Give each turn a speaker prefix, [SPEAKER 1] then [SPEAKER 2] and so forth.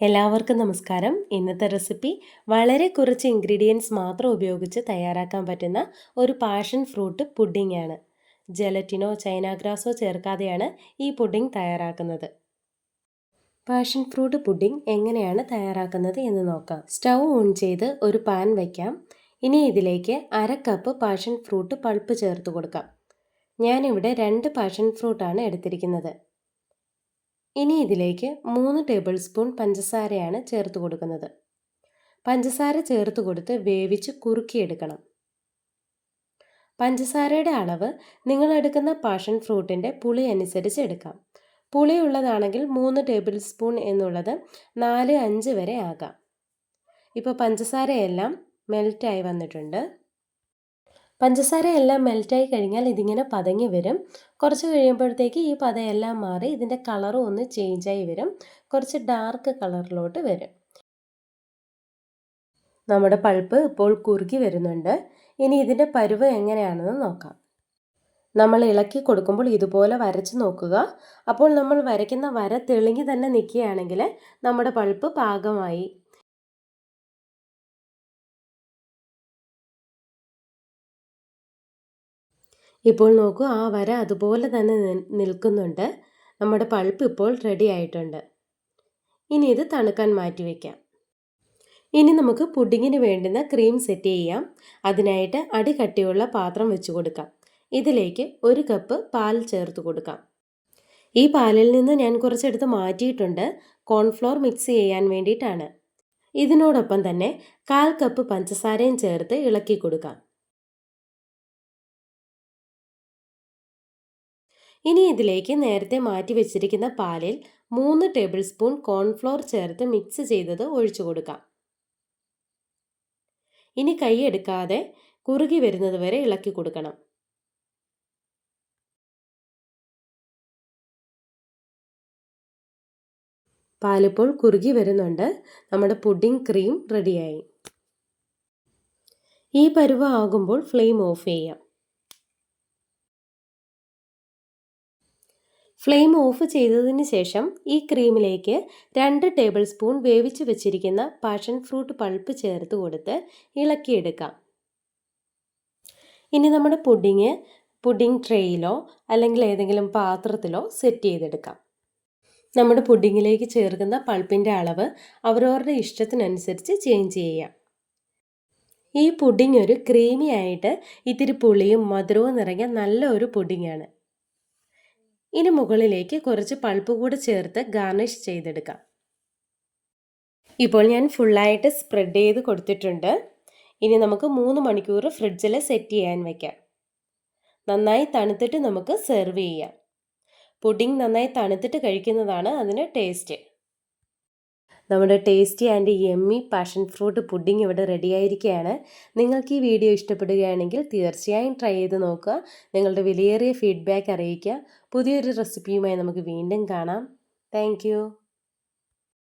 [SPEAKER 1] എല്ലാവർക്കും നമസ്കാരം. ഇന്നത്തെ റെസിപ്പി വളരെ കുറച്ച് ഇൻഗ്രീഡിയൻസ് മാത്രം ഉപയോഗിച്ച് തയ്യാറാക്കാൻ പറ്റുന്ന ഒരു പാഷൻ ഫ്രൂട്ട് പുഡിംഗ് ആണ് ജലറ്റിനോ ചൈനാഗ്രാസോ ചേർക്കാതെയാണ് ഈ പുഡിംഗ് തയ്യാറാക്കുന്നത്. പാഷൻ ഫ്രൂട്ട് പുഡിംഗ് എങ്ങനെയാണ് തയ്യാറാക്കുന്നത് എന്ന് നോക്കാം. സ്റ്റൗ ഓൺ ചെയ്ത് ഒരു പാൻ വയ്ക്കാം ഇനി ഇതിലേക്ക് അര കപ്പ് പാഷൻ ഫ്രൂട്ട് പൾപ്പ് ചേർത്ത് കൊടുക്കാം. ഞാനിവിടെ രണ്ട് പാഷൻ ഫ്രൂട്ടാണ് എടുത്തിരിക്കുന്നത്. ഇനി ഇതിലേക്ക് മൂന്ന് ടേബിൾ സ്പൂൺ പഞ്ചസാരയാണ് ചേർത്ത് കൊടുക്കുന്നത്. പഞ്ചസാര ചേർത്ത് കൊടുത്ത് വേവിച്ച് കുറുക്കിയെടുക്കണം. പഞ്ചസാരയുടെ അളവ് നിങ്ങൾ എടുക്കുന്ന പാഷൻ ഫ്രൂട്ടിന്റെ പുളി അനുസരിച്ച് എടുക്കാം. പുളിയുള്ളതാണെങ്കിൽ മൂന്ന് ടേബിൾ സ്പൂൺ എന്നുള്ളത് നാല് അഞ്ച് വരെ ആകാം. ഇപ്പോൾ പഞ്ചസാരയെല്ലാം മെൽറ്റായി വന്നിട്ടുണ്ട്. പഞ്ചസാര എല്ലാം മെൽറ്റായി കഴിഞ്ഞാൽ ഇതിങ്ങനെ പതങ്ങി വരും. കുറച്ച് കഴിയുമ്പോഴത്തേക്ക് ഈ പതയെല്ലാം മാറി ഇതിന്റെ കളറും ഒന്ന് ചേഞ്ചായി വരും. കുറച്ച് ഡാർക്ക് കളറിലോട്ട് വരും. നമ്മുടെ പൾപ്പ് ഇപ്പോൾ കുറുകി വരുന്നുണ്ട്. ഇനി ഇതിന്റെ പരുവ് എങ്ങനെയാണെന്ന് നോക്കാം. നമ്മൾ ഇളക്കി കൊടുക്കുമ്പോൾ ഇതുപോലെ വരച്ച് നോക്കുക. അപ്പോൾ നമ്മൾ വരയ്ക്കുന്ന വര തെളിഞ്ഞ് തന്നെ നിൽക്കുകയാണെങ്കിൽ നമ്മുടെ പൾപ്പ് പാകമായി. ഇപ്പോൾ നോക്കൂ ആ വര അതുപോലെ തന്നെ നിൽക്കുന്നുണ്ട്. നമ്മുടെ പൾപ്പ് ഇപ്പോൾ റെഡി ആയിട്ടുണ്ട്. ഇനി ഇത് തണുക്കാൻ മാറ്റി വയ്ക്കാം ഇനി നമുക്ക് പുഡിങ്ങിന് വേണ്ടുന്ന ക്രീം സെറ്റ് ചെയ്യാം. അതിനായിട്ട് അടി കട്ടിയുള്ള പാത്രം വെച്ച് കൊടുക്കാം. ഇതിലേക്ക് ഒരു കപ്പ് പാൽ ചേർത്ത് കൊടുക്കാം. ഈ പാലിൽ നിന്ന് ഞാൻ കുറച്ചെടുത്ത് മാറ്റിയിട്ടുണ്ട്. കോൺഫ്ലോർ മിക്സ് ചെയ്യാൻ വേണ്ടിയിട്ടാണ്. ഇതിനോടൊപ്പം തന്നെ കാൽ കപ്പ് പഞ്ചസാരയും ചേർത്ത് ഇളക്കി കൊടുക്കാം. ഇനി ഇതിലേക്ക് നേരത്തെ മാറ്റി വെച്ചിരിക്കുന്ന പാലിൽ മൂന്ന് ടേബിൾ സ്പൂൺ കോൺഫ്ലോർ ചേർത്ത് മിക്സ് ചെയ്തത് ഒഴിച്ചു കൊടുക്കാം. ഇനി കൈയെടുക്കാതെ കുറുകി വരുന്നത് വരെ ഇളക്കി കൊടുക്കണം. പാലിപ്പോൾ കുറുകി വരുന്നുണ്ട്. നമ്മുടെ പുഡിംഗ് ക്രീം റെഡിയായി ഈ പരുവ ആകുമ്പോൾ ഫ്ലെയിം ഓഫ് ചെയ്യാം. ഫ്ലെയിം ഓഫ് ചെയ്തതിന് ശേഷം ഈ ക്രീമിലേക്ക് രണ്ട് ടേബിൾ സ്പൂൺ വേവിച്ച് വെച്ചിരിക്കുന്ന പാഷൻ ഫ്രൂട്ട് പൾപ്പ് ചേർത്ത് കൊടുത്ത് ഇളക്കിയെടുക്കാം. ഇനി നമ്മുടെ പുഡിങ് പുഡിംഗ് ട്രേയിലോ അല്ലെങ്കിൽ ഏതെങ്കിലും പാത്രത്തിലോ സെറ്റ് ചെയ്തെടുക്കാം. നമ്മുടെ പുഡിങ്ങിലേക്ക് ചേർക്കുന്ന പൾപ്പിന്റെ അളവ് അവരവരുടെ ഇഷ്ടത്തിനനുസരിച്ച് ചേഞ്ച് ചെയ്യാം. ഈ പുഡിംഗ് ഒരു ക്രീമി ആയിട്ട് ഇത്തിരി പുളിയും മധുരവും നിറഞ്ഞ നല്ല ഒരു പുഡിങ്ങാണ്. ഇനി മുകളിലേക്ക് കുറച്ച് പൾപ്പ് കൂടെ ചേർത്ത് ഗാർണിഷ് ചെയ്തെടുക്കാം. ഇപ്പോൾ ഞാൻ ഫുള്ളായിട്ട് സ്പ്രെഡ് ചെയ്ത് കൊടുത്തിട്ടുണ്ട്. ഇനി നമുക്ക് മൂന്ന് മണിക്കൂർ ഫ്രിഡ്ജിൽ സെറ്റ് ചെയ്യാൻ വയ്ക്കാം നന്നായി തണുത്തിട്ട് നമുക്ക് സെർവ് ചെയ്യാം. പുഡിംഗ് നന്നായി തണുത്തിട്ട് കഴിക്കുന്നതാണ് അതിന് ടേസ്റ്റ് നമ്മുടെ tasty and yummy passion fruit pudding ഇവിടെ റെഡിയായിരിക്കുകയാണ് നിങ്ങൾക്ക് ഈ വീഡിയോ ഇഷ്ടപ്പെടുകയാണെങ്കിൽ തീർച്ചയായും ട്രൈ ചെയ്ത് നോക്കുക. നിങ്ങളുടെ വിലയേറിയ ഫീഡ്ബാക്ക് അറിയിക്കുക. പുതിയൊരു റെസിപ്പിയുമായി നമുക്ക് വീണ്ടും കാണാം. താങ്ക്